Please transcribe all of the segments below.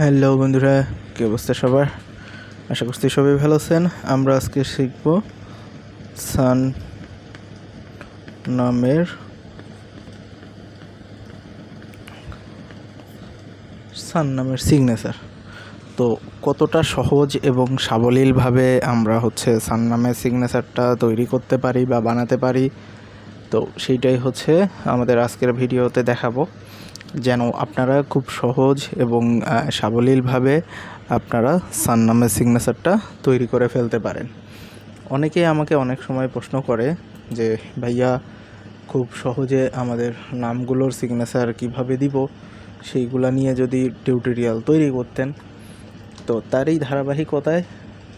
Hello বন্ধুরা, কী অবস্থা সবার? আশা করছি সবাই ভালো আছেন। আমরা আজকে শিখব সান নামের সান নামের সিগনেচার তো কতটা সহজ এবং সাবলীলভাবে আমরা হচ্ছে সান নামের সিগনেচারটা তৈরি করতে পারি বা বানাতে পারি, তো সেইটাই হচ্ছে আমাদের আজকের ভিডিওতে দেখাবো। যেন আপনারা খুব সহজ এবং সাবলীলভাবে আপনারা সান নামের সিগনেচারটা তৈরি করে ফেলতে পারেন। অনেকেই আমাকে অনেক সময় প্রশ্ন করে যে, ভাইয়া, খুব সহজে আমাদের নামগুলোর সিগনেচার কীভাবে দিব? সেইগুলা নিয়ে যদি টিউটোরিয়াল তৈরি করতেন, তো তারই ধারাবাহিকতায়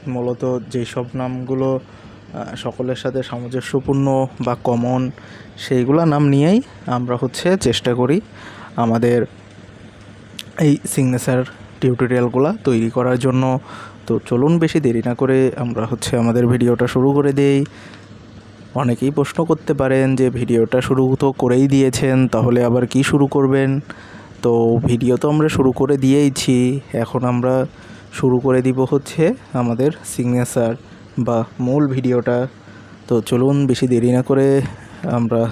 মূলত যেসব নামগুলো সকলের সাথে সামঞ্জস্যপূর্ণ বা কমন সেইগুলা নাম নিয়েই আমরা হচ্ছে চেষ্টা করি আমাদের এই সিগনেচার টিউটোরিয়ালগুলো তৈরি করার জন্য। তো চলুন বেশি দেরি না করে আমরা হচ্ছে আমাদের ভিডিওটা শুরু করে দেই। অনেকেই প্রশ্ন করতে পারেন যে, ভিডিওটা শুরু তো করেই দিয়েছেন, তাহলে আবার কি শুরু করবেন? তো ভিডিও তো আমরা শুরু করে দিয়েইছি। এখন আমরা শুরু করে দিব হচ্ছে আমাদের সিগনেচার বা মূল ভিডিওটা। তো চলুন বেশি দেরি না করে আমরা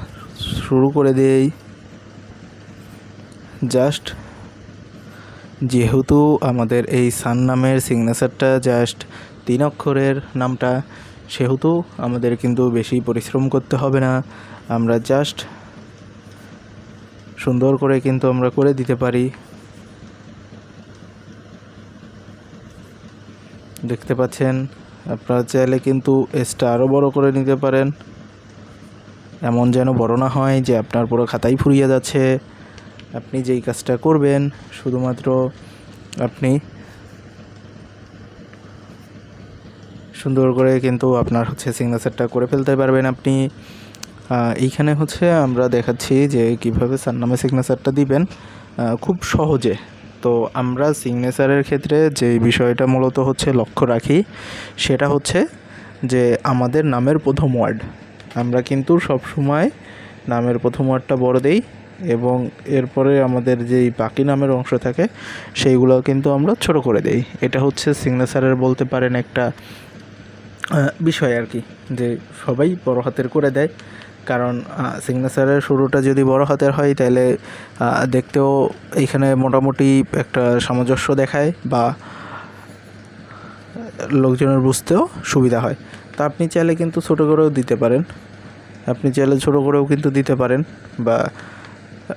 শুরু করে দেই। জাস্ট। যেহেতু আমাদের এই সান নামের সিগনেচারটা জাস্ট তিন অক্ষরের নামটা, সেহেতু আমাদের কিন্তু বেশি পরিশ্রম করতে হবে না। আমরা জাস্ট সুন্দর করে কিন্তু আমরা করে দিতে পারি। দেখতে পাচ্ছেন, আপনারা চাইলে কিন্তু এসটা আরও বড় করে নিতে পারেন। এমন যেন বড় না হয় যে আপনার পুরো খাতাই ফুরিয়ে যাচ্ছে। আপনি যেই কাজটা করবেন, শুধুমাত্র আপনি সুন্দর করে কিন্তু আপনার হচ্ছে সিগনেচারটা করে ফেলতে পারবেন আপনি। এইখানে হচ্ছে আমরা দেখাচ্ছি যে কীভাবে সার নামে সিগনেচারটা দিবেন। খুব সহজে। তো আমরা সিগনেচারের ক্ষেত্রে যে বিষয়টা মূলত হচ্ছে লক্ষ্য রাখি, সেটা হচ্ছে যে আমাদের নামের প্রথম ওয়ার্ড আমরা কিন্তু সব সময় নামের প্রথম ওয়ার্ডটা বড় দেই। এবং এরপরে আমাদের যেই বাকি নামের অংশ থাকে সেইগুলো কিন্তু আমরা ছোট করে দেই। এটা হচ্ছে সিগনেচারের বলতে পারেন একটা বিষয় আর কি, যে সবাই বড় হাতের করে দেয়। কারণ সিগনেচারের শুরুটা যদি বড় হাতের হয় তাহলে দেখতেও এখানে মোটামুটি একটা সামঞ্জস্য দেখায় বা, লোকজনের বুঝতেও সুবিধা হয়। তা আপনি চাইলে কিন্তু ছোটো করেও দিতে পারেন। আপনি চাইলে ছোটো করেও কিন্তু দিতে পারেন বা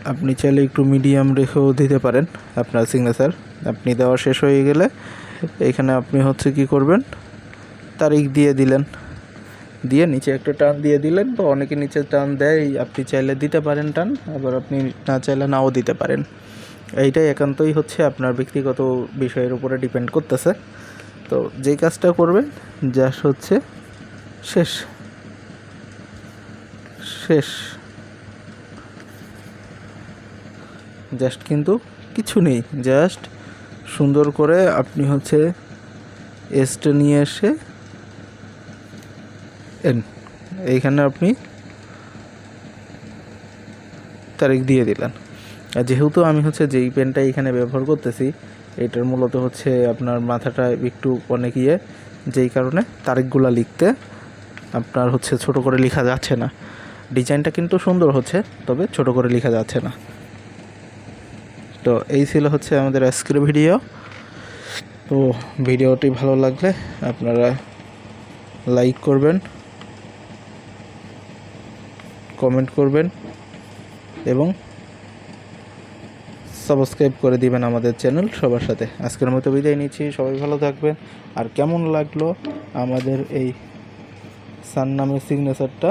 আপনি চাইলে একটু মিডিয়াম রেখেও দিতে পারেন আপনার সিগনেচার আপনি দেওয়া শেষ হয়ে গেলে এখানে আপনি হচ্ছে কি করবেন? তারিখ দিয়ে দিলেন। দিয়ে নিচে একটা টান দিয়ে দিলেন বা অনেকে নিচে টান দেয়, আপনি চাইলে দিতে পারেন টান, আবার আপনি না চাইলে নাও দিতে পারেন। এইটাই একান্তই হচ্ছে আপনার ব্যক্তিগত বিষয়ের উপরে ডিপেন্ড করতেছে। তো যে কাজটা করবেন জাস্ট হচ্ছে শেষ। শেষ। জাস্ট কিন্তু কিছু নেই। জাস্ট সুন্দর করে আপনি হচ্ছে এসটা নিয়ে এসে এন। এইখানে আপনি তারিখ দিয়ে দিলেন। আর যেহেতু আমি হচ্ছে যেই পেনটা এখানে ব্যবহার করতেছি, এটার মূলত হচ্ছে আপনার মাথাটা একটু অনেক ইয়ে যেই কারণে তারিখগুলো লিখতে আপনার হচ্ছে ছোট করে লেখা যাচ্ছে না। ডিজাইনটা কিন্তু সুন্দর হচ্ছে, তবে ছোট করে লেখা যাচ্ছে না। তো এই ছিল হচ্ছে আমাদের আজকের ভিডিও। তো ভিডিওটি ভালো লাগলে আপনারা লাইক করবেন, কমেন্ট করবেন এবং সাবস্ক্রাইব করে দিবেন আমাদের চ্যানেল সবার সাথে। আজকের মতো বিদায় নিচ্ছি, সবাই ভালো থাকবেন। আর কেমন লাগল আমাদের এই সান নামের সিগনেচারটা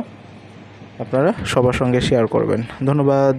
আপনারা সবার সঙ্গে শেয়ার করবেন। ধন্যবাদ।